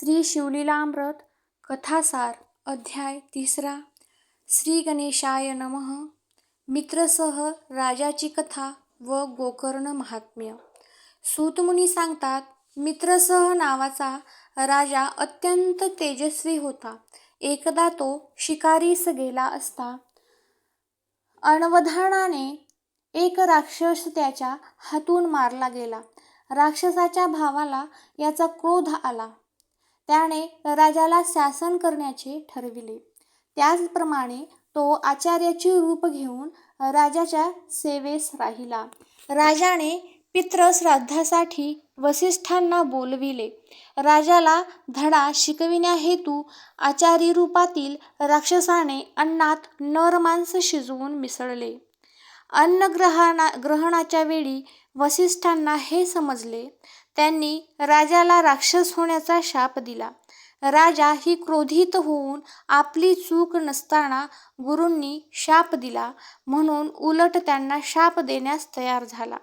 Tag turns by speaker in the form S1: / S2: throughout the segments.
S1: श्री शिवलीलामृत कथासार अध्याय तिसरा. श्री गणेशाय नमः. मित्रसह राजाची कथा व गोकर्ण महात्म्य. सूतमुनी सांगतात मित्रसह नावाचा राजा अत्यंत तेजस्वी होता. एकदा तो शिकारीस गेला असता. अनवधानाने एक राक्षस त्याच्या हातून मारला गेला. राक्षसाच्या भावाला याचा क्रोध आला. त्याने राजाला शासन करण्याचे ठरविले. त्याचप्रमाणे तो आचार्याचे रूप घेऊन राजाच्या सेवेस राहिला. राजाने पितृश्राद्धासाठी वसिष्ठांना बोलविले. राजाला धडा शिकविण्याहेतू आचारी रूपातील राक्षसाने अन्नात नरमांस शिजवून मिसळले. अन्न ग्रहणा ग्रहणाच्या वेळी वसिष्ठांना हे समजले त्यांनी राजाला राक्षस होण्याचा शाप दिला. राजा ही क्रोधित होऊन आपली चूक नसताना गुरूंनी शाप दिला म्हणून उलट त्यांना शाप देण्यास तयार झाला.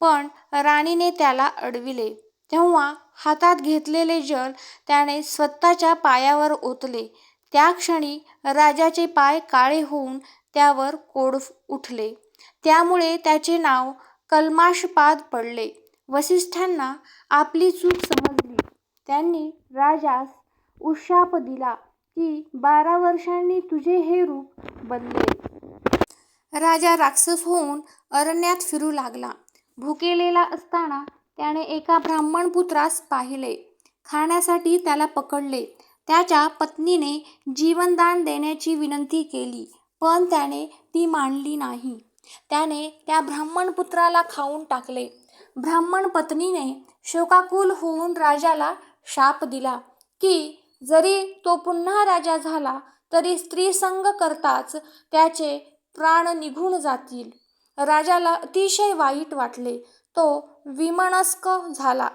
S1: पण राणीने त्याला अडविले. तेव्हा हातात घेतलेले जल त्याने स्वतःच्या पायावर ओतले. त्या क्षणी राजाचे पाय काळे होऊन त्यावर कोड उठले. त्यामुळे त्याचे नाव कल्माशपाद पडले. वसिष्ठांना आपली चूक समजली. त्यांनी राजास उशाप दिला की बारा वर्षांनी तुझे हे रूप बदलेल. राजा राक्षस होऊन अरण्यात फिरू लागला. भुकेलेला असताना त्याने एका ब्राह्मण पुत्रास पाहिले. खाण्यासाठी त्याला पकडले. त्याच्या पत्नीने जीवनदान देण्याची विनंती केली पण त्याने ती मानली नाही. त्याने त्या ब्राह्मण पुत्राला खाऊन टाकले. ब्राह्मण पत्नीने शोकाकुल होऊन राजाला शाप दिला की जरी तो पुन्हा राजा झाला तरी स्त्रीसंग करताच त्याचे प्राण निघून जातील. राजाला अतिशय वाईट वाटले. तो विमनस्क झाला.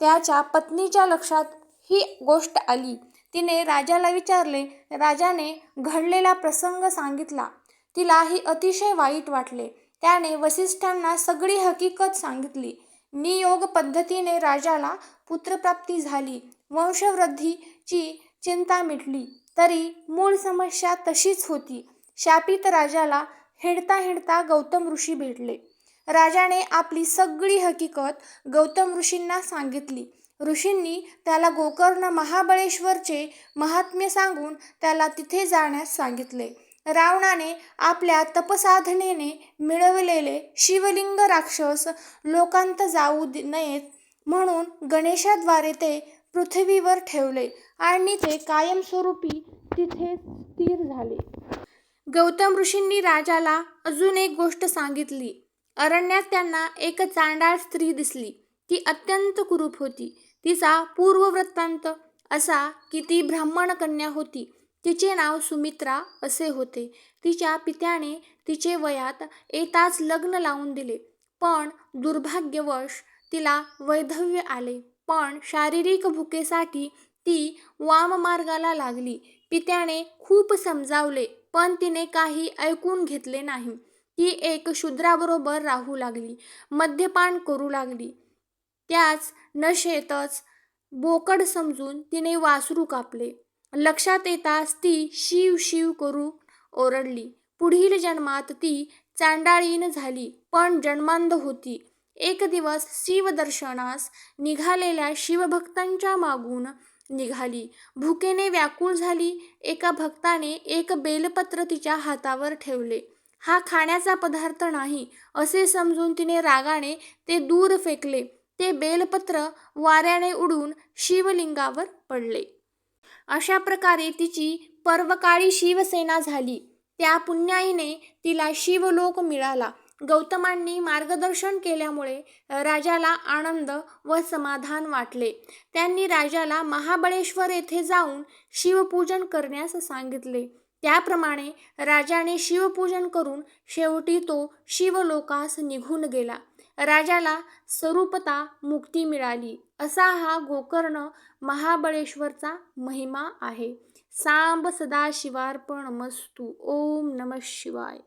S1: त्याच्या पत्नीच्या लक्षात ही गोष्ट आली. तिने राजाला विचारले राजाने घडलेला प्रसंग सांगितला. तिलाही अतिशय वाईट वाटले. त्याने वसिष्ठांना सगळी हकीकत सांगितली. नियोग पद्धतीने राजाला पुत्रप्राप्ती झाली. वंशवृद्धीची चिंता मिटली. तरी मूळ समस्या तशीच होती. शापित राजाला हिंडता हिंडता गौतम ऋषी भेटले. राजाने आपली सगळी हकीकत गौतम ऋषींना सांगितली. ऋषींनी त्याला गोकर्ण महाबळेश्वरचे महात्म्य सांगून त्याला तिथे जाण्यास सांगितले. रावणाने आपल्या तपसाधनेने मिळवलेले शिवलिंग राक्षस लोकांत जाऊ नयेत म्हणून गणेशाद्वारे ते पृथ्वीवर ठेवले आणि ते कायमस्वरूपी तिथे स्थिर झाले. गौतम ऋषींनी राजाला अजून एक गोष्ट सांगितली. अरण्यात त्यांना एक चांडाळ स्त्री दिसली. ती अत्यंत कुरूप होती. तिचा पूर्ववृत्तांत असा की ती ब्राह्मण कन्या होती. तिचे नाव सुमित्रा असे होते. तिच्या पित्याने तिचे वयात येताच लग्न लावून दिले. पण दुर्भाग्यवश तिला वैधव्य आले. पण शारीरिक भुकेसाठी ती वाममार्गाला लागली. पित्याने खूप समजावले पण तिने काही ऐकून घेतले नाही. ती एक शूद्राबरोबर राहू लागली मद्यपान करू लागली. त्याच नशेतच बोकड समजून तिने वासरू कापले. लक्षात येताच ती शिव शिव करू ओरडली. पुढील जन्मात ती चांडाळीन झाली पण जन्मांध होती. एक दिवस शिवदर्शनास निघालेल्या शिवभक्तांच्या मागून निघाली. भुकेने व्याकुळ झाली एका भक्ताने एक बेलपत्र तिच्या हातावर ठेवले. हा खाण्याचा पदार्थ नाही असे समजून तिने रागाने ते दूर फेकले. ते बेलपत्र वाऱ्याने उडून शिवलिंगावर पडले. अशा प्रकारे तिची पर्वकाळी शिवसेना झाली. त्या पुण्याईने तिला शिवलोक मिळाला. गौतमांनी मार्गदर्शन केल्यामुळे राजाला आनंद व समाधान वाटले. त्यांनी राजाला महाबळेश्वर येथे जाऊन शिवपूजन करण्यास सांगितले. त्याप्रमाणे राजाने शिवपूजन करून शेवटी तो शिवलोकास निघून गेला. राजाला स्वरूपता मुक्ती मिळाली. असा हा गोकर्ण महाबळेश्वरचा महिमा आहे. सांब सदाशिवार्पण मस्तू ओम नम शिवाय.